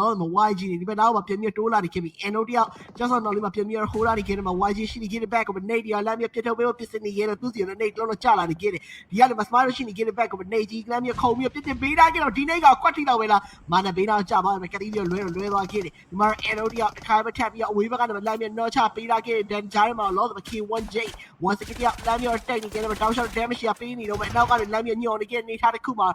လောမှာ YG နေဒီဘက်နောက်မှာပြန်ပြီးတိုးလာနေခဲ့ပြီ NO တယောက်ကျောက်ဆောင်တော်လေးမှာပြန်ပြီးဟိုးလာနေခဲ့တယ်မှာ YG ရှိနေခဲ့တဲ့ back ကိုနေဒီယာလမ်းမြေပြတ်ထုတ်ပေးဖို့ပြင်ဆင်နေခဲ့တယ်သူစီနဲ့နေလုံးလုံးကျလာနေခဲ့တယ်ဒီကလည်းမစမားရှိနေခဲ့တဲ့ back ကိုနေကြီးလမ်းမြေခုံပြီးပြစ်ပြပေးထားခဲ့တော့ဒီနေ့ကကွက်ထိတော့ပဲလားမာနဘေးနောက်ကျပါမယ်ကတိပြီးလွဲလွဲသွားခဲ့တယ်ဒီမှာ NO တယောက်တစ်ခါပဲထပ်ပြီးအဝေးဘက်ကနေလမ်းမြေနော်ချပေးထားခဲ့တဲ့ Dan ဂျားမှာလောက K1J 1 second တယောက်လမ်းမြေတိုက်နေခဲ့တယ်တောက်လျှောက် damage ရပေးနေတော့မယ်နောက်ကနေလမ်းမြေညော်နေခဲ့နေထားတစ်ခုမှာ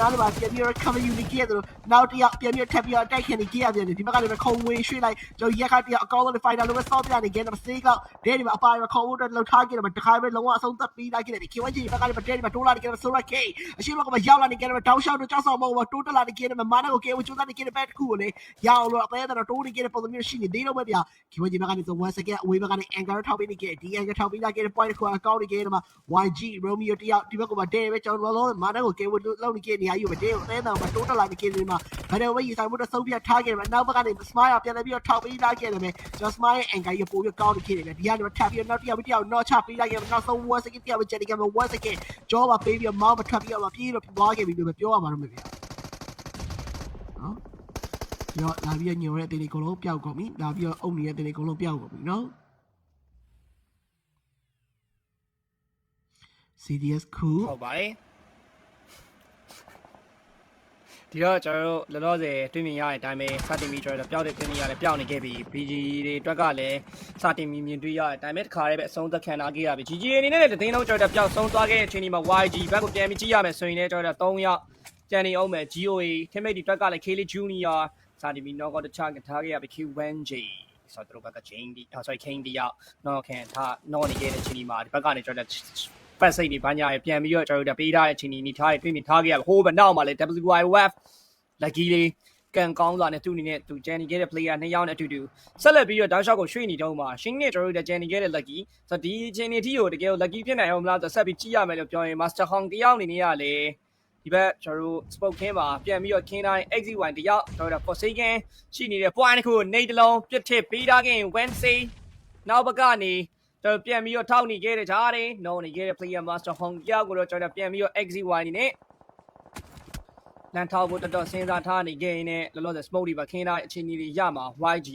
နားလေးမှာပြန်ပြီး cover ယူနေခဲ့တယ်နောက်တယောက်ပြန်ပြီးထပ်ပြီးတိုက်ခင်နေခဲ့ရတယ်ဒီဘက်ကလည်းခုံဝေးရွှေ့လိုက်ကျွန်တော်ရက်ခါတယောက်အကောင်းဆုံး fighter လို့ပဲစောပြနေခဲ့တယ်မစေးကောက်ဒဲဒီမှာအပါရခုံဖို့အတွက်လှုပ်ထားခဲ့တယ်တခါပဲလုံးဝအဆုံးသတ်ပြီးလိုက်ခဲ့တယ် K1J ဘက်ကလည်းဒဲဒီမှာတိုးလာနေခဲ့တယ်ဆိုရ K အရှိမကမရောက်လာနေခဲ့တယ်တောက်လျှောက်တော့ကြောက်ဆောင်မဟုတ်ဘူးတိုးတက်လာနေခဲ့တယ်မာနကို K ကိုကျိုးသားနေခဲ့တဲ့ဘက်တစ်ခုကိုလေရအောင်လို့အသေးတော့တိုးနေခဲ့တဲ့ပုံစံမျိုးရှိနေသေးတော့ပဲဗျာ K1J ဘက်ကနေဆို1 second အဝေးဘက်ကနေ anchor ထောက်ပေးနေခဲ့ဒီ anchor ထောက်ပေးလာခဲ့တဲ့ point တစ်ခုအကောင်းနေခဲ့တယ်မှာ YG Romeo တယောက်ဒီဘက်ကမှဒဲပဲကျွန်တော်လုံးမာနကို K ကိုလောက်နေခဲ့နေရယူပဲဒဲကိုအသေးတော့မတိုးတက်လာနေခဲ့တယ်မှာဘယ်တော့ဝေးယူဆိုင်မှုတော့ဆုံးပြထားခဲ့တယ်နောက်ဘက်ကနေ smile ပြန်လည်းပြီးတော့ထောက်ပေးလာခဲ့တယ်မယ်ကျွန်တော် smile ရဲ့ anchor ရပို့ပြီးကောင်းနေခဲ့တယ်ဗျဒီကနေထပ်ပြီးနောက်တစ်ယောက်တစ်ယောက် not ချပေးလိုက်ခဲ့နောက်ဆုံး1 second တစ်ယောက်ကျန်နေခဲ့မှာ1 second ကြောပါပေးပြီးမောင်းမထွက်ပြီးတော့ပြေးတော့သွားခဲ့ပြီလို့ပြောရမှာတော့မဖြစ်နော်ရောလာပြီးညိုတဲ့တင်လေးကိုလုံးပျောက်ကုန်ပြီလာပြီးတော့အုံနေတဲ့တင်လေးကိုလုံးပျောက်ကုန်ပြီနော် CDS cool ဟုတ်ပါတယ် ဒီတော့ကျွန်တော်တို့လောလောဆယ်တွေ့မြင်ရတဲ့အတိုင်းပဲစတင်ပြီးကျွန်တော်တို့ပျောက်တဲ့ပြင်နေရတယ်ပျောက်နေခဲ့ပြီ BG တွေအတွက်ကလည်းစတင်ပြီးမြင်တွေ့ရတဲ့အတိုင်းပဲတစ်ခါတည်းပဲအဆုံးသက်ခံလာခဲ့ရပြီ GG အနေနဲ့လည်းတသိန်းလုံးကျွန်တော်တို့ပျောက်ဆုံးသွားခဲ့တဲ့အချိန်ဒီမှာ YG ဘက်ကိုပြန်ပြီးကြည့်ရမယ်ဆိုရင်လည်းကျွန်တော်တို့3ယောက်ကျန်နေအောင်မယ် GOA ထင်မိတ်ဒီအတွက်ကလည်း Kelly Junior စတင်ပြီး knockout တခြားကထားခဲ့ရပြီ Q1J ဆိုတော့တို့ဘက်က Chain ဒီ sorry King တယောက် knock ခံထား knock နေခဲ့တဲ့အချိန်ဒီမှာဒီဘက်ကနေကျွန်တော်တို့ ပတ်စိတ်တွေဘာညာရပြန်ပြီးတော့ကျွန်တော်တို့ပေးထားတဲ့အချိန်ဒီနေထားရတွေ့မြင်ထားခဲ့ရဟိုးဘနောက်မှာလည်း WYWF lucky လေးကန်ကောင်းစွာနဲ့သူ့အနေနဲ့သူဂျန်နီခဲ့တဲ့ player နှစ်ယောက်နဲ့အတူတူဆက်လက်ပြီးတော့တောက်လျှောက်ကိုရွှေ့နေတော့မှာရှင်းနဲ့ကျွန်တော်တို့ဂျန်နီခဲ့တဲ့ lucky ဆိုတော့ဒီအချိန်ဒီထိကိုတကယ်ကို lucky ဖြစ်နိုင်အောင်မလားဆိုဆက်ပြီးကြည့်ရမယ်လို့ပြောရင် master hong တယောက်အနေနဲ့ကလည်းဒီဘက်ကျွန်တော်တို့ spoke ခင်းမှာပြန်ပြီးတော့ခင်းတိုင်း XY တယောက်ကျွန်တော်တို့ forsaken ရှိနေတဲ့ point တစ်ခုကိုနေတလုံးပြစ်ထစ်ပေးထားခင် Wednesday နောက်ဘက်ကနေ ကျွန်တော်ပြန်ပြီးတော့ထောက်နေခဲ့တဲ့ဂျားတွေ no နေခဲ့တဲ့ player master hong တယောက်ကိုတော့ကျွန်တော်ပြန်ပြီးတော့ XY အနေနဲ့ လန်ထောက်ဖို့တော်တော်စဉ်းစားထားနေခဲ့ရင်လည်းလောလောဆယ် smoke တွေပါခင်းထားတဲ့အချိန်ကြီးတွေရမှာ YG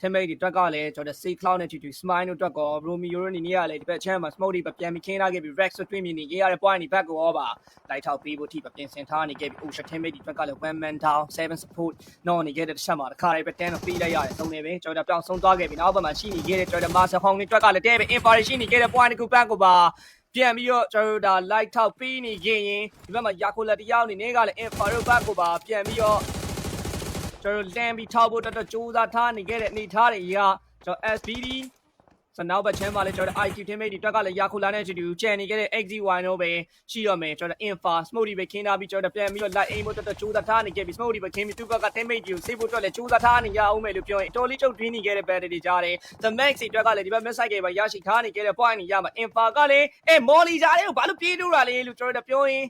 teammate တွေအတွက်ကလည်းကျွန်တော် safe cloud နဲ့ T2 smile တို့အတွက်ကော Romeo တို့အနေနဲ့ကလည်းဒီဘက် channel မှာ smoke တွေပါပြန်ပြီးခင်းထားခဲ့ပြီး Rex ဆိုတွေ့မြင်နေခဲ့ရတဲ့ point တွေဘက်ကိုရောပါလိုက်ထောက်ပေးဖို့ထိပါပြင်ဆင်ထားနေခဲ့ပြီး Ocean teammate တွေအတွက်ကလည်း one man down 7 support နော်နေခဲ့တဲ့တစ်ချက်မှာတစ်ခါလေးပဲ10ပေးလိုက်ရတယ်သုံးနေပဲကျွန်တော်ပြောင်းဆုံးသွားခဲ့ပြီနောက်ဘက်မှာရှိနေခဲ့တဲ့ကျွန်တော် master hong တွေအတွက်ကလည်းတဲ့ပဲ information နေခဲ့တဲ့ point တစ်ခုဘက်ကိုပါ ပြန်ပြီးတော့ကျွန်တော်တို့ဒါ light ထောက်ပေးနေခဲ့ရင်ဒီဘက်မှာယာကိုလက်တယောက်အနေနဲ့ကလည်း infrared back ကိုပါပြန်ပြီးတော့ကျွန်တော်လမ်းပြီးထောက်ဖို့တော်တော်စူးစမ်းထားနေခဲ့တဲ့အနေထားတွေရာကျွန်တော် SBD စနောက်ဘက်ချမ်းပါလေကျွန်တော် IQ teammate တွေတွက်ကလည်းယာခိုလာနဲ့အတူတူချန်နေခဲ့တဲ့ XY တို့ပဲရှိရမယ်ကျွန်တော် Infa Smoke တွေပဲခင်းထားပြီးကျွန်တော်ပြန်ပြီးတော့ light aim ဖို့တော်တော်စူးစမ်းထားနေခဲ့ပြီး Smoke တွေပဲခင်းပြီးသူဘက်က teammate တွေကို save ဖို့အတွက်လည်းစူးစမ်းထားနေရအောင်မယ်လို့ပြောရင်တော်လေးချုပ်တွင်းနေခဲ့တဲ့ battery တွေကြားတယ် The Max တွေတွက်ကလည်းဒီဘက် message တွေပဲရရှိထားနေခဲ့တဲ့ point တွေရမှာ Infa ကလည်းအဲ Molly ကြားလေးကိုဘာလို့ပြေးလို့တာလဲလို့ကျွန်တော်ပြောရင်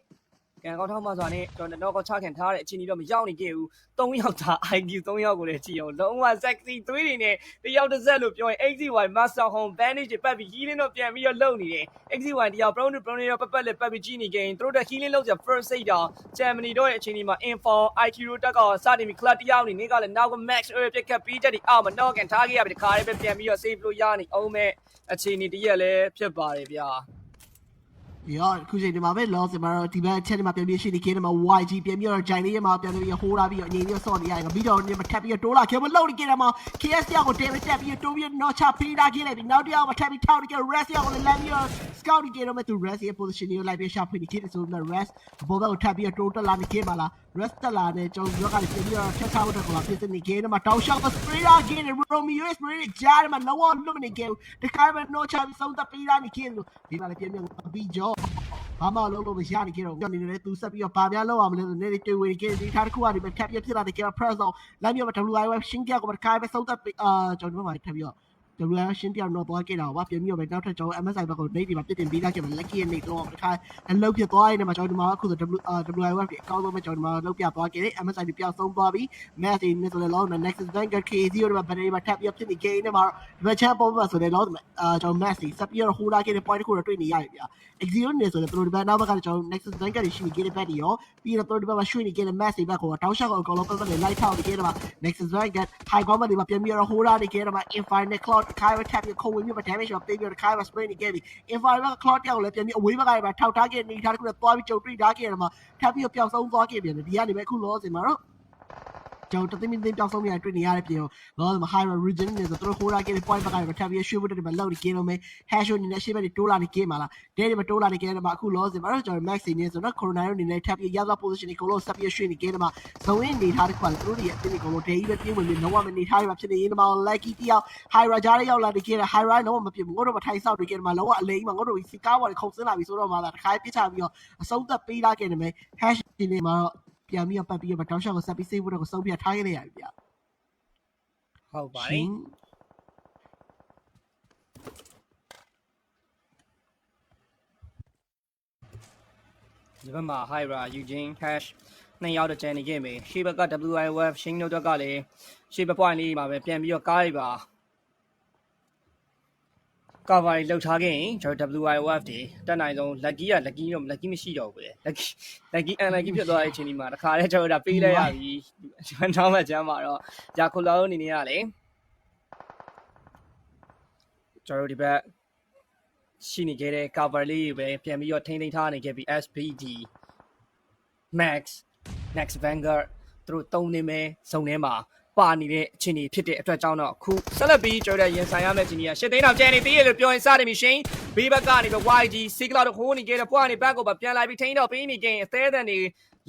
ကံကောင်းထောက်မှစွာနဲ့ကျွန်တော်တော့ချခံထားတဲ့အချိန်ကြီးတော့မရောက်နေခဲ့ဘူး၃ယောက်သာ IQ ၃ယောက်ကိုလည်းကြည့်အောင်လုံးဝ sexy သွေးတွေနဲ့တယောက်တစ်စက်လို့ပြောရင် XY Master Home Bandage တွေပတ်ပြီး healing တော့ပြန်ပြီးတော့လုပ်နေတယ် XY တယောက် prone to prone တော့ပတ်ပတ်လက်ပတ်ပြီးကြည့်နေခဲ့ရင်သူတို့တက် healing လုပ်ကြ first aid တောင် Germany တော့ရဲ့အချိန်ဒီမှာ info IQ တို့တက်ကစတင်ပြီး club တယောက်နေနေကလည်းနောက်က max အပြစ်ခတ်ပြီးချက်ဒီအောက်မှာတော့ကန်ထားခဲ့ရပြီတခါလေးပဲပြန်ပြီးတော့ save လို့ရနေအောင်မဲ့အချိန်ဒီတရက်လည်းဖြစ်ပါတယ်ဗျာ ရောခုချိန်ဒီမှာပဲလောစင်မှာတော့ဒီဘက်ချက်ဒီမှာပြန်ပြီးရှိနေခင်းဒီမှာ YG ပြန်ပြီးတော့ဂျိုင်လေးရမှာပြန်ပြီးဟိုးလာပြီးတော့အငြိမ်ကြီးဆော့နေရတယ်ပြီးတော့ဒီမှာထပ်ပြီးတိုးလာခဲမလောက်နေကြတယ်မှာ KS ရောက်ကိုတေးတက်ပြီးတိုးပြီးတော့ချပေးလာခဲ့တယ်ပြီးနောက်တစ်ယောက်မှာထပ်ပြီးထောက်နေကြ rest ရောက်ကိုလည်းလမ်းပြီးတော့ scout ကြည့်တော့မဲ့သူ rest ရဲ့ position ကိုလိုက်ပြီးရှာဖွေနေခဲ့တယ်ဆိုတော့ rest ဘောဘကိုထပ်ပြီးတိုးတက်လာနေခဲ့ပါလား rest တက်လာနေကျွန်တော်တို့ကလည်းပြန်ပြီးတော့ချက်ချဖို့တော့ကိုပြစ်နေခဲ့တယ်မှာတောက်ရှောက် spray လာခဲ့တယ် Romeo spray ကြားမှာလောလောလွတ်နေခဲ့တခါမှ no chance ဆုံးသက်ပေးလာနေခဲ့လို့ဒီမှာလည်းပြန်ပြီးပြီးကြော ဘာမှလုံးလုံးမရနေကြတော့ညနေနေသူဆက်ပြီးတော့ဗာများလောက်အောင်မလဲဆိုနေနေတွေ့ဝင်ခဲ့ဒီထားတစ်ခုကနေပဲထပ်ပြဖြစ်လာတယ်ကဲ press အောင်လမ်းမြောက်မှာ WI web ရှင်းပြကိုမခိုင်းပဲသုံးသက်အာကျွန်တော်တို့မှထပ်ပြီးတော့ WR ရှင်းပြောင်းတော့သွားခဲ့တာပါပြန်ပြီးတော့ပဲနောက်ထပ်ကျွန်တော် MSI ဘက်ကို date ဒီမှာပြစ်တင်ပေးလိုက်ခဲ့မယ် lucky ရဲ့ date တော့တစ်ခါအလုပ်ဖြစ်သွားရင်မှာကျွန်တော်ဒီမှာအခုဆို W WIF ဒီအကောင့်ဆုံးပဲကျွန်တော်ဒီမှာလုပ်ပြသွားခဲ့တယ် MSI ဒီပြောင်းဆုံးသွားပြီ match ဒီနေ့ဆိုလည်းလော Nexus Bank K0 ဒီမှာ battery မှာထပ်ပြီးဖြစ်နေ game နဲ့မှာဒီမှာ champ ပေါ်မှာဆိုလည်းလောအာကျွန်တော် match ဒီဆက်ပြီးတော့ hold ခဲ့တဲ့ point တစ်ခုတော့တွေ့နေရပြီဗျာ X0 နေဆိုလည်းသူတို့ဒီဘက်နောက်ဘက်ကကျွန်တော် Nexus Bank တွေရှိနေခဲ့တဲ့ဘက်တွေရောပြီးတော့သူတို့ဒီဘက်မှာရွှေ့နေခဲ့တဲ့ match တွေဘက်ကိုတောက်လျှောက်အကောင်လုံးပတ်ပတ်နဲ့ light ထောက်နေခဲ့တယ်မှာ Nexus Bank က high combat တွေမှာပြန်ပြီးတော့ hold နေခဲ့တယ်မှာ Infinite Cloud ခိုင်းရ tap ပြီးခုံဝင်ပြီး damage မှာပေးပြီးတော့ခိုင်းရ spray နေခဲ့ပြီ Infinite က Cloud တောက်လည်းပြန်ပြီးအဝေးဘက်ကတွေမှာထောက်ထားခဲ့နေထားတခုနဲ့သွားပြီးကြုံတွေ့ထားခဲ့တယ်မှာထပ်ပြီးတော့ပျောက်ဆုံးသွားခဲ့ပြန်တယ်ဒီကနေပဲအခုလောစင်မှာတော့ ကျွန်တော်တသိမင်းသိမ်းပျောက်ဆုံးမြန်တွေ့နေရတဲ့ပြင်လောစင်မှာ high region နေဆိုသူတို့ hold ခဲ့တဲ့ point ဘက်ကတွေမှာထပ်ပြီးရွှေ့ဖို့တွေမှာလောက်နေခဲ့လို့မယ် hash နေနဲ့ရှေ့ဘက်တွေတိုးလာနေခဲ့မှာလားတဲတွေမှာတိုးလာနေခဲ့တယ်မှာအခုလောစင်မှာတော့ကျွန်တော် max နေဆိုတော့ corona အနေနဲ့ထပ်ပြီးရသော position ကိုလို့ဆက်ပြီးရွှေ့နေခဲ့တယ်မှာဇုံရင်းနေထားတဲ့ကွာသူတို့ရဲ့အတင်းကိုလို့ဒေးကြီးပဲပြေးဝင်ပြီးလုံးဝမနေထားရမှာဖြစ်နေရင်တော့ lucky တယောက် high ra ကြားရောက်လာနေခဲ့တယ် high ra လုံးဝမပြတ်ဘူးငါတို့မထိုင်ဆောက်နေခဲ့တယ်မှာလုံးဝအလိမ့်မှာငါတို့စီကားပေါ်ခုံစင်းလာပြီဆိုတော့မှသာတစ်ခါပြစ်ချပြီးတော့အဆုံးသက်ပေးလာခဲ့တယ်မယ် hash ဒီနေ့မှာတော့ ပြန်ပြီးတော့ပတ်ပြီးတော့တောက်လျှောက်ကိုဆက်ပြီး save ဖို့တော့စုံပြထားခဲ့ရပြီဗျဟုတ်ပါတရှယ်င်းဒီဘက်မှာ Hyra Eugene Hash နှစ်ယောက်တကြံနေခဲ့မယ်ရှေ့ဘက်က WIWF ရှင်းတို့တော့ကလည်းရှေ့ဘက် point လေးမှာပဲပြန်ပြီးတော့ကားတွေပါ cover တွေလောက်ထားခဲ့ရင်ကျွန်တော် WIWF တွေတက်နိုင်ဆုံး lucky က lucky တော့ lucky မရှိတော့ဘူးလေ lucky lucky unlucky ဖြစ်သွားတဲ့အချိန်ဒီမှာတခါတည်းကျွန်တော်ဒါပေးလိုက်ရပြီကျွန်တော်မှကျမ်းမှာတော့ဂျာခိုလာအနေနဲ့ကလေကျွန်တော်ဒီဘက်ရှိနေခဲ့တဲ့ cover လေးပဲပြန်ပြီးတော့ထိန်းသိမ်းထားနေခဲ့ပြီး SPD Max Next Vanguard သူတို့တုံးနေမယ်ဇုံထဲမှာ ပါနေတဲ့အခြေအနေဖြစ်တဲ့အတွက်ကြောင့်တော့အခုဆက်လက်ပြီးကျွန်တော်တို့ရင်ဆိုင်ရမယ့်အခြေအနေကရှစ်သိန်းတောင်ကျန်နေသေးရလို့ပြောရင်စတယ်မရှင်ဘေးဘက်ကနေပဲ YG စီကလာတို့ခိုးနေကြတဲ့ပွားနေဘက်ကိုပါပြန်လာပြီးထိန်းတော့ပေးနေကြရင်အသေးအံတွေ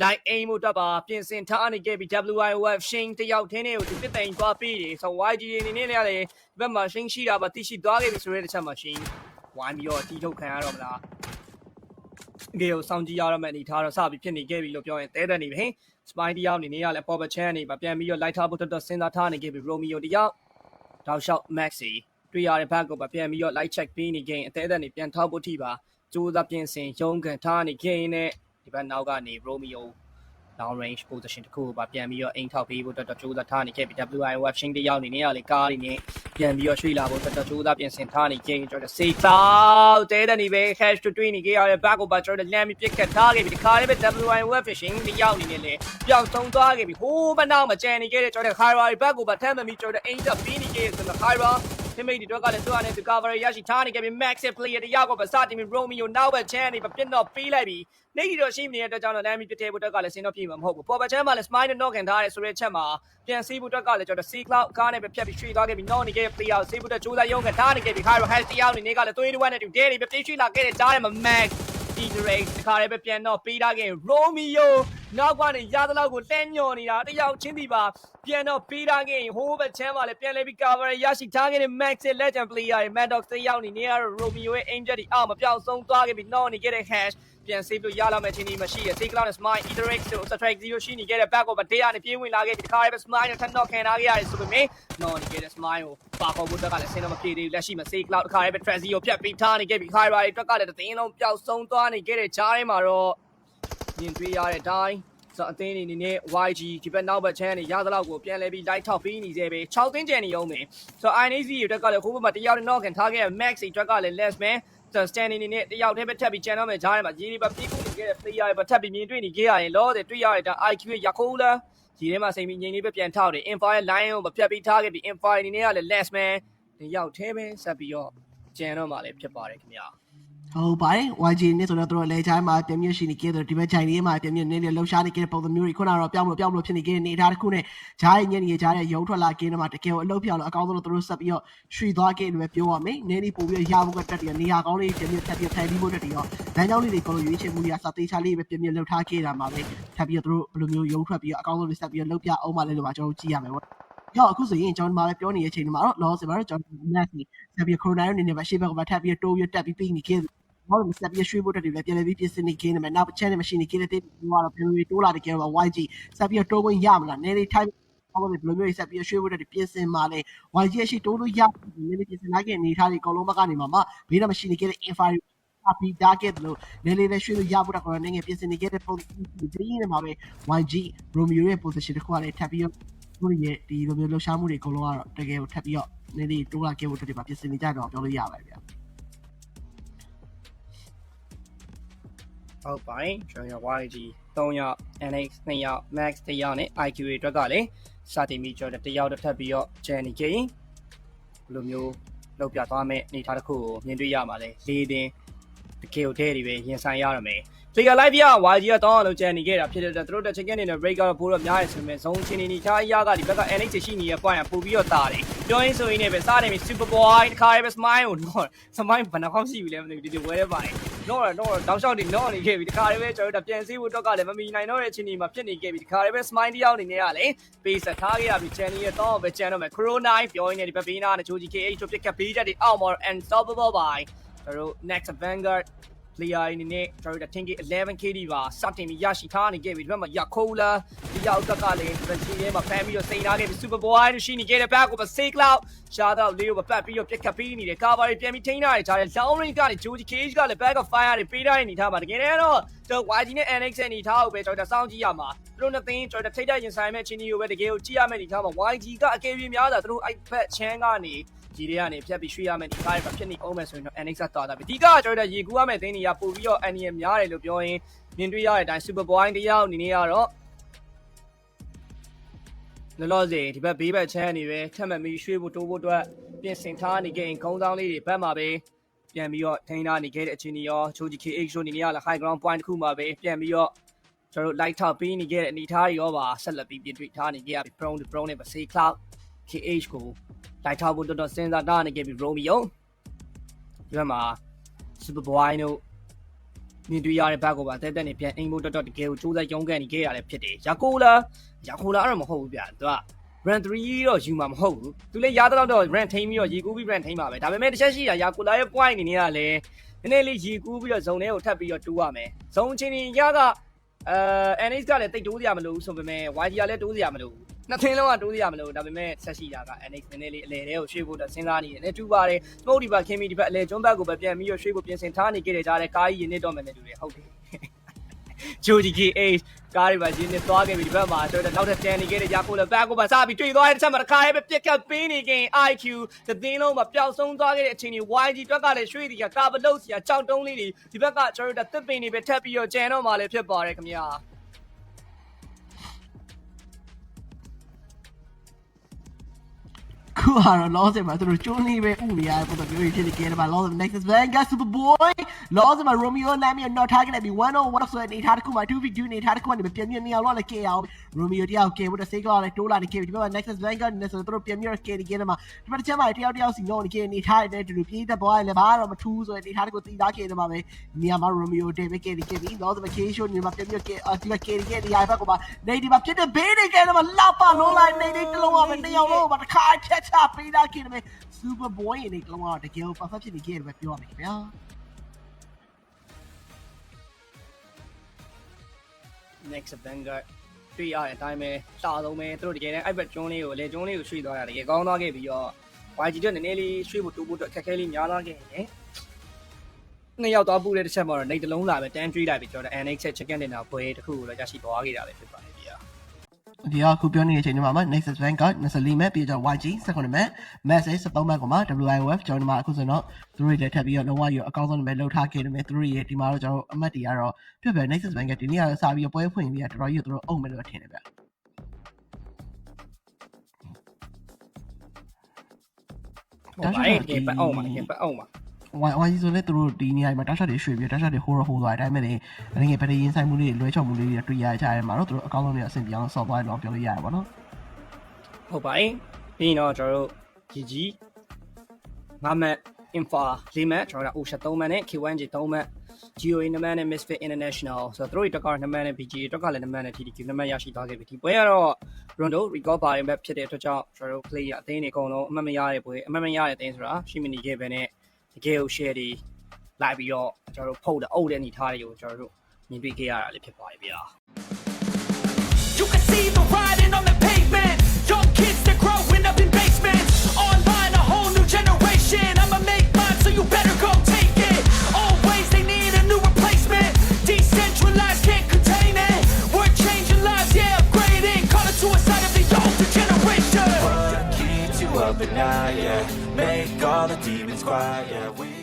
like aim မို့တော့ပါပြင်ဆင်ထားနေခဲ့ပြီး WIOF ရှင်းတယောက်ထင်းတွေကိုသူပြစ်တိုင်သွားပြီးတယ်ဆို YG အနေနဲ့လည်းလေဘက်မှာရှင်းရှိတာပါတိရှိသွားခဲ့ပြီဆိုတဲ့တစ်ချက်မှာရှင်းဝိုင်းပြီးတော့တီထုတ်ခံရတော့မလားဂေကိုစောင့်ကြည့်ရတော့မယ့်အနေထားတော့စပြီးဖြစ်နေခဲ့ပြီလို့ပြောရင်တဲတဲ့နေပြီဟင် စပိုင်းတယောက်အနေနဲ့ကလည်းပေါ်ပချန်နေပါပြန်ပြီးတော့လိုက်ထားဖို့တော်တော်စဉ်းစားထားနေခဲ့ပြီရိုမီယိုတယောက်တောက်လျှောက်မက်ဆီတွေ့ရတဲ့ဘက်ကိုပါပြန်ပြီးတော့ light check ပေးနေခဲ့ရင်အသေးသက်နေပြန်ထောက်ဖို့ထိပါစူးစမ်းပြင်ဆင်ရုံးကန်ထားနေခဲ့ရင်လည်းဒီဘက်နောက်ကနေရို မီယို long range position တခုကိုပါပြန်ပြီးတော့အိမ်ထောက်ပေးဖို့တော်တော်ကြိုးစားထားနေခဲ့ပြီး WI web shing တယောက်အနေနဲ့ကလေကားလေးနဲ့ပြန်ပြီးတော့ရွှေ့လာဖို့တော်တော်ကြိုးစားပြင်ဆင်ထားနေခဲ့ရင်ကျွန်တော်စေတောက်တဲတဲ့နေပဲ hash to တွေ့နေခဲ့ရတဲ့ back ကိုပါကျွန်တော်လမ်းပြီးပြစ်ခတ်ထားခဲ့ပြီးဒီခါလေးပဲ WI web fishing တယောက်အနေနဲ့လေပျောက်ဆုံးသွားခဲ့ပြီးဟိုးမနောက်မကြံနေခဲ့တဲ့ကျွန်တော် Hyra back ကိုပါထမ်းမမီကျွန်တော်အိမ်တက်ပြီးနေခဲ့ဆိုတော့ Hyra ။ဖိမိတ်ဒီတွက်ကလည်းသူ့အနေနဲ့ recovery ရရှိထားနေခဲ့ပြီး max player တယောက်ကပဲစတင်ပြီး Romeo နောက်ဘက် chain နေပဲပြစ်တော့ပေးလိုက်ပြီးနေဒီတော့ရှိနေတဲ့အတွက်ကြောင့်လည်း Lamy ပြစ်ထဲဖို့အတွက်ကလည်းဆင်းတော့ပြေမှာမဟုတ်ဘူး။ပေါ်ဘက် chain မှာလည်း smile နဲ့ knock ခံထားရတဲ့ဆိုတဲ့ချက်မှာပြန်စီးဖို့အတွက်ကလည်းကျွန်တော် C cloud ကားနဲ့ပဲဖြတ်ပြီးရွှေ့သွားခဲ့ပြီး knock နေခဲ့ player စီးဖို့အတွက်ကြိုးစားရုံးကထားနေခဲ့ပြီး Cairo has တယောက်နေကလည်းသွေးတွေနဲ့တူဒဲနေပဲပြေးရွှေ့လာခဲ့တဲ့ကြားထဲမှာ max ဒီ direct တခါလည်းပဲပြန်တော့ပေးထားခဲ့ Romeo နောက်ကနေရသလောက်ကိုလှမ်းညော်နေတာတယောက်ချင်းစီပါပြန်တော့ပေးထားခဲ့ဟိုးဘက်ချမ်းပါလေပြန်လဲပြီး cover ရရှိထားခဲ့တဲ့ max legend player ရဲ့ mad dog တယောက်နေနေရတော့ရိုမီယိုရဲ့ angel ဒီအောက်မပြောင်းဆုံးသွားခဲ့ပြီးတော့နေခဲ့တဲ့ hash ပြန် save လို့ရလာမယ့်ချင်းဒီမရှိရ C cloud နဲ့ smile iterate ဆို strike 0ရှိနေခဲ့တဲ့ back over တရားနဲ့ပြေးဝင်လာခဲ့ပြီးတခါလေးပဲ smile နဲ့ထပ်တော့ခံထားခဲ့ရတယ်ဆိုပေမဲ့တော့နေခဲ့တဲ့ smile ကိုပါခေါ်ဖို့တက်ကလည်းဆင်းတော့မပြေသေးဘူးလက်ရှိမှာ C cloud တခါလေးပဲ tracy ကိုဖြတ်ပြီးထားနေခဲ့ပြီး high ride အတွက်ကလည်းတသိန်းလုံးပျောက်ဆုံးသွားနေခဲ့တဲ့ဂျားထဲမှာတော့ မြင်တွေ့ရတဲ့အတိုင်းဆိုအသင်းအနေနဲ့ YG ဒီဘက်နောက်ဘက်ချမ်းနေရသလောက်ကိုပြန်လဲပြီး light ထောက်ပြီးနေသေးပဲ6သင်းကျန်နေအောင်မယ်ဆိုတော့ INC အတွက်ကလည်းခုဘက်မှာတယောက်နဲ့ knock ခံထားခဲ့တဲ့ Max အတွက်ကလည်း less man standing နေနဲ့တယောက်တည်းပဲထပ်ပြီးကျန်တော့မယ်ဂျားထဲမှာရေးလေးပါပြေးခုနေခဲ့တဲ့ player တွေပါထပ်ပြီးမြင်တွေ့နေခဲ့ရရင်လောတဲ့တွေ့ရတဲ့ IQ ရဲ့ရခိုးလားဒီထဲမှာစိန်ပြီးငိမ့်လေးပဲပြန်ထောက်တယ် Infire line ကိုမဖြတ်ပြီးထားခဲ့ပြီး Infire အနေနဲ့ကလည်း less man တယောက်တည်းပဲဆက်ပြီးတော့ကျန်တော့မှလည်းဖြစ်ပါတယ်ခင်ဗျာ ဟုတ်ပါတယ် YG နဲ့ဆိုတော့သူတို့လဲချိုင်းမှာပြန်မြင့်ရှိနေခဲ့တယ်ဒီဘက်ချိုင်းလေးမှာပြန်မြင့်နေနေလှူရှားနေခဲ့တဲ့ပုံစံမျိုးတွေခုနကတော့ပြောင်းလို့ပြောင်းလို့ဖြစ်နေခဲ့တဲ့နေသားတစ်ခုနဲ့ဂျားရဲ့ညနေကြားတဲ့ရုံထွက်လာခဲ့တဲ့မှာတကယ်ကိုအလုပ်ပြောင်းလို့အကောင်းဆုံးလို့သူတို့ဆက်ပြီးတော့ရွှေသွားခဲ့တယ်ပဲပြောရမယ်နည်းနည်းပို့ပြီးရဖို့ကတက်တယ်နေရာကောင်းလေးပြန်မြင့်ထပ်ပြီးဖန်ပြီးဖို့တက်တယ်ရောလမ်းကြောင်းလေးတွေကိုရွေးချယ်မှုရစသေးချလေးပဲပြန်မြင့်လှူထားခဲ့တာမှာပဲထပ်ပြီးတော့သူတို့ဘယ်လိုမျိုးရုံထွက်ပြီးတော့အကောင်းဆုံးလေးဆက်ပြီးတော့လှုပ်ပြအောင်ပါလဲလို့ပါကျွန်တော်ကြည့်ရမယ်ပေါ့ရောအခုဆိုရင်ကျွန်တော်ဒီမှာလည်းပြောနေတဲ့အချိန်မှာတော့ loss မှာတော့ကျွန်တော် match နေဆက်ပြီး corona အနေနဲ့ပဲရှေ့ဘက်ကပဲထပ်ပြီးတိုးရတက်ပြီးပြီးနေခဲ့ ဘာလို့ဆက်ပြီးရွှေ့ဖို့တက်တယ်လဲပြန်လဲပြီးပြင်ဆင်နေခင်းနေမယ်နောက် channel မရှိနေခင်းတဲ့တေးကတော့ပြန်ပြီးတိုးလာတယ်ကျတော့ YG ဆက်ပြီးတိုးဝင်ရမလားနည်းလေး time ဘာလို့လဲဘယ်လိုမျိုးဆက်ပြီးရွှေ့ဖို့တဲ့ပြင်ဆင်มาလဲ YG ရှိတိုးလို့ရနည်းနည်းပြင်ဆင်လိုက်တဲ့အနေထားတွေအကုန်လုံးဘက်ကနေမှာမဘေးတော့မရှိနေခဲ့တဲ့ info အပီဒါကက်လို့နည်းနည်းလေးရွှေ့လို့ရဖို့တော့ကိုရနေငယ်ပြင်ဆင်နေခဲ့တဲ့ပုံဒီနေမှာပဲ YG Romeo ရဲ့ position တစ်ခုကလည်းထပ်ပြီးတော့သူ့ရဲ့ဒီလိုမျိုးလှူရှားမှုတွေအကုန်လုံးကတော့တကယ်ကိုထပ်ပြီးတော့နည်းနည်းတိုးလာခဲ့ဖို့တည်းမှာပြင်ဆင်နေကြတော့ပြောလို့ရပါတယ်ဗျာ ဟုတ်ပါတယ်ကျွန်တော် YG 3ယောက် NX 2ယောက် Max 1ယောက်နဲ့ IQ တွေအတွက်ကလည်းစတင်ပြီးကျွန်တော်တယောက်တစ်ထပ်ပြီးတော့ Jenny Game ဘယ်လိုမျိုးလောက်ပြသွားမဲ့အနေထားတစ်ခုကိုမြင်တွေ့ရမှာလဲလေးတင်တကယ်ကိုတဲ့တွေပဲရင်ဆိုင်ရရမယ် Player Live ပြ YG ကတောင်းအောင်လုပ်ကြံနေခဲ့တာဖြစ်တဲ့အတွက်သူတို့တစ်ချက်ချင်းနေတဲ့ break ကတော့ပိုးတော့များရဆိုပေမဲ့ zone ချင်းနေနေချားရကဒီဘက်က NX ရှိနေတဲ့ point ကပို့ပြီးတော့တာတယ်ပြောရင်းဆိုရင်လည်းပဲစတယ်ပြီ Super Boy တခါရဲပဲ smile ကိုတော့ smile ဘယ်နှခေါက်ရှိပြီလဲမသိဘူးဒီဒီဝဲရပါတယ် တော့တော့တောက်လျှောက်နေတော့နေခဲ့ပြီတခါရဲပဲကျွန်တော်တို့ပြန်စီးဖို့တော့ကလည်းမမီနိုင်တော့တဲ့အချိန်ဒီမှာဖြစ်နေခဲ့ပြီတခါရဲပဲ smile တယောက်အနေနဲ့ကလည်းပေးဆက်ထားခဲ့ရပြီ channel ရဲ့တော့ပဲ channel မှာ Corona ပြောရင်းနဲ့ဒီဘက်ဘေးနားနဲ့ချိုးကြီး KH တို့ပြက်ကပ်ပေးချက်တွေအောက်မှာ unstoppable by ကျွန်တော်တို့ next vanguard player အနေနဲ့ကျွန်တော်တို့ 10k 11kd ပါစတင်ပြီးရရှိထားနေခဲ့ပြီဒီဘက်မှာရခိုးလာဒီရောက်တက်ကလည်းဒီထဲမှာဖမ်းပြီးတော့စိန်ထားခဲ့ပြီ super boy တို့ရှိနေခဲ့တဲ့ back ကိုပဲ say cloud ရှားတော့လေးကိုပတ်ပြီးတော့ပြက်ကပ်ပေးနေတယ် cover တွေပြန်ပြီးထိန်းထားတယ်ကြားတယ် long range ကနေ Joji KH ကလည်း back of fire တွေပေးထားနေထားပါတကယ်တည်းတော့ကျွန်တော် YG နဲ့ NX နဲ့နေထားကိုပဲကျွန်တော်စောင့်ကြည့်ရမှာသူတို့နှစ်သိန်းကျွန်တော်ထိတ်တဲ့ရင်ဆိုင်မဲ့ချင်းကြီးကိုပဲတကယ်ကိုကြည့်ရမယ့်နေထားမှာ YG ကအကယ်၍များတာသူတို့ iPad ချမ်းကနေ ဒီတွေကနေဖြတ်ပြီးရွှေ့ရမယ်ဒီကားတွေမှာဖြစ်နေအောင်မယ်ဆိုရင်တော့ NX ကသွားတာပြီဒီကကျွန်တော်ရေကူးရမယ့်တင်းတွေကပို့ပြီးတော့ NE များတယ်လို့ပြောရင်မြင်တွေ့ရတဲ့အတိုင်း Super Boy တယောက်အနေနဲ့ကတော့လောလောဆယ်ဒီဘက်ဘေးဘက်ချမ်းနေပဲထက်မှတ်ပြီးရွှေ့ဖို့တိုးဖို့အတွက်ပြင်ဆင်ထားနေခဲ့ရင်ခေါင်းဆောင်လေးတွေဘက်မှာပဲပြန်ပြီးတော့ထိန်းထားနေခဲ့တဲ့အချိန်ကြီးရောချိုးကြီး KH တို့နေနေရလား high ground point တစ်ခုမှာပဲပြန်ပြီးတော့ကျွန်တော်တို့ light top ပေးနေခဲ့တဲ့အနေထားတွေရောပါဆက်လက်ပြီးပြင်တွေ့ထားနေခဲ့ရပြီ prone to prone နဲ့ပါ say cloud KH ကိုလိုက်ထားဖို့တော်တော်စဉ်းစားတာနေခဲ့ပြီ Romeo ဒီဘက်မှာ Super Boy တို့မြင်တွေ့ရတဲ့ဘက်ကိုပါတက်တက်နေပြန်အိမ်ဖို့တော်တော်တကယ်ကိုစူးစမ်းရုန်းကန်နေခဲ့ရတယ်ဖြစ်တယ်။ယာကိုလာယာကိုလာအဲ့တော့မဟုတ်ဘူးဗျာ။သူက run 3တော့ယူမှာမဟုတ်ဘူး။သူလည်းရတဲ့တော့ run ထိန်းပြီးတော့ရေကူးပြီး run ထိန်းပါပဲ။ဒါပေမဲ့တစ်ချက်ရှိတာယာကိုလာရဲ့ point အနေနဲ့ကလည်းနည်းနည်းလေးရေကူးပြီးတော့ zone ထဲကိုထပ်ပြီးတော့တိုးရမယ်။ zone ချင်းချင်းရကအဲ NX ကလည်းတိတ်တိုးစရာမလိုဘူးဆိုပေမဲ့ YG ကလည်းတိုးစရာမလိုဘူး နှစ်ထင်းလုံးကတိုးစရာမလိုဒါပေမဲ့ဆက်ရှိတာက NX နည်းနည်းလေးအလဲတဲကိုရွှေ့ဖို့တော့စဉ်းစားနေတယ်လည်းတူပါတယ် smoke ဒီပါခင်းပြီးဒီဘက်အလဲကျွန်းဘက်ကိုပဲပြန်ပြီးရွှေ့ဖို့ပြင်ဆင်ထားနေကြတဲ့ကြားတဲ့ကားကြီးရင်းနေတော့မယ်နဲ့တူတယ်ဟုတ်တယ်ဂျိုဂျီ KH ကားတွေပါရင်းနေသွားခဲ့ပြီဒီဘက်မှာကျွန်တော်နောက်ထပ်တန်နေခဲ့တဲ့ရာကိုလည်းဘက်ကိုပါစပြီးတွေ့သွားတဲ့တစ်ချက်မှာတစ်ခါလေးပဲပြက်ကပ်ပေးနေခင် IQ သင်းလုံးမှာပျောက်ဆုံးသွားခဲ့တဲ့အချိန်ကြီး YG တွက်ကလည်းရွှေ့ဒီကကာဘလုတ်စီကကြောက်တုံးလေးတွေဒီဘက်ကကျွန်တော်တို့တစ်ပင်တွေပဲထပ်ပြီးတော့ကြံတော့မှလည်းဖြစ်ပါတယ်ခင်ဗျာ ခုကတော့ loss မှာသူတို့ကျိုးနေပဲဥနေရတဲ့ပုံစံမျိုးဖြစ်နေကြတယ်ပါ loss next Vanguard Super Boy loss မှာ Romeo နာမည် not target ပြီး1 on 1 ဆိုတဲ့နေထားတစ်ခုမှာ 2v2 နေထားတစ်ခုကနေပြန်ပြန်နေအောင်လည်းကဲအောင် Romeo တယောက်ကဲဖို့တဲ့ save ကလည်းတိုးလာနေခဲ့ပြီဒီဘက် next Vanguard နဲ့ဆိုတော့သူတို့ပြန်ပြီးတော့ကဲနေကြတယ်မှာဒီဘက်တစ်ချက်မှာတယောက်တယောက်စီလုံးနေခဲ့နေထားတဲ့တူတူပြေးတဲ့ဘောကလည်းဘာတော့မထူးဆိုတဲ့နေထားတစ်ခုတီးသားခဲ့တယ်မှာပဲနေရာမှာ Romeo တဲ့ပဲကဲနေခဲ့ပြီ loss မှာ K show နေမှာပြန်ပြီးကဲဒီဘက်ကဲနေခဲ့ဒီဟာဘက်ကမှာနေဒီမှာဖြစ်တဲ့ဘေးနေခဲ့တယ်မှာလောက်ပါလုံးလိုက်နေနေတလုံးအောင်နေအောင်လို့မှာတစ်ခါဖြတ်ချပေးတာခဲ့တယ် Super Boy နေတလုံးအောင်တကယ် perfect ဖြစ်နေခဲ့တယ်ပဲပြောရမယ်ခင်ဗျာ next Vanguard တွေ့ရတဲ့အတိုင်းပဲရှာဆုံးပဲသူတို့တကယ်တမ်းအဲ့ဘက်ကျွန်းလေးကိုလေကျွန်းလေးကိုရွှေ့သွားတာတကယ်ကောင်းသွားခဲ့ပြီးတော့ YG တို့နည်းနည်းလေးရွှေ့ဖို့တိုးဖို့အတွက်အခက်အခဲလေးများလာခဲ့ရင်နှစ်ယောက်သွားပူတဲ့တစ်ချက်မှာတော့နေတလုံးလာပဲတန်းကျွေးလိုက်ပြီးကျွန်တော် NX chicken dinner ပွဲတစ်ခုကိုလည်းရရှိသွားခဲ့တာပဲဖြစ်ပါတယ်ဗျာ ဒီကခုပြောနေတဲ့အချိန်မှာ Nexus Vanguard 24 map ပြီးတော့ YG 19 map message 13 map ကမှာ WIOF ကျွန်တော်တို့မှာအခုဆိုတော့သူတို့တွေထပ်ပြီးတော့လုံးဝရအကောင်းဆုံးပဲလှုပ်ထားခဲ့တယ်မယ်သူတို့ရဲ့ဒီမှာတော့ကျွန်တော်အမှတ်တွေကတော့ပြပြ Nexus Vanguard ဒီနေ့ကစပြီးပွဲဖွင့်ပြီးတော့တော်တော်ကြီးသူတို့အုံမယ်လို့ထင်တယ်ဗျဟုတ်ပါတယ်တကယ်ပတ်အောင်ပါတကယ်ပ တ်အောင်ပါ Y YG ဆိုလည်းသူတို့ဒီနေရာမှာတာရှတ်တွေရွှေ့ပြီးတာရှတ်တွေဟိုးရဟိုးသွားတဲ့အတိုင်းပဲလေအနေငယ်ဗရီရင်ဆိုင်မှုတွေလွဲချော်မှုတွေတွေ့ရကြတယ်မှာတော့သူတို့အကောင်းဆုံးတွေအဆင်ပြေအောင်ဆော့သွားတယ်လို့ပြောလို့ရတယ်ပေါ့နော်ဟုတ်ပါတယ်ပြီးရင်တော့ကျွန်တော်တို့ GG ငါမက် info လေးမက်ကျွန်တော်တို့ Ocean 3မက်နဲ့ K1G 3မက် GOA 2မက်နဲ့ Misfit International ဆိုတော့သူတို့တက်က2မက်နဲ့ BG တက်ကလည်း2မက်နဲ့ TDQ 2မက်ရရှိသွားခဲ့ပြီဒီပွဲကတော့ Rondo record ပါရင်ပဲဖြစ်တဲ့အတွက်ကြောင့်ကျွန်တော်တို့ player အသင်းတွေအကုန်လုံးအမှတ်မရတဲ့ပွဲအမှတ်မရတဲ့အသင်းဆိုတာရှိမနေခဲ့ပဲနဲ့ တကယ်ကို You can see the writing on the pavement. Young kids that growing up in basements. Online a whole new generation. I'ma make mine so you better go take it. Always they need a new replacement. Decentralized can't contain it. We're changing lives yeah upgrading. Call it suicide of the older generation. What keeps you up at night yeah. Make all the quiet. Yeah, we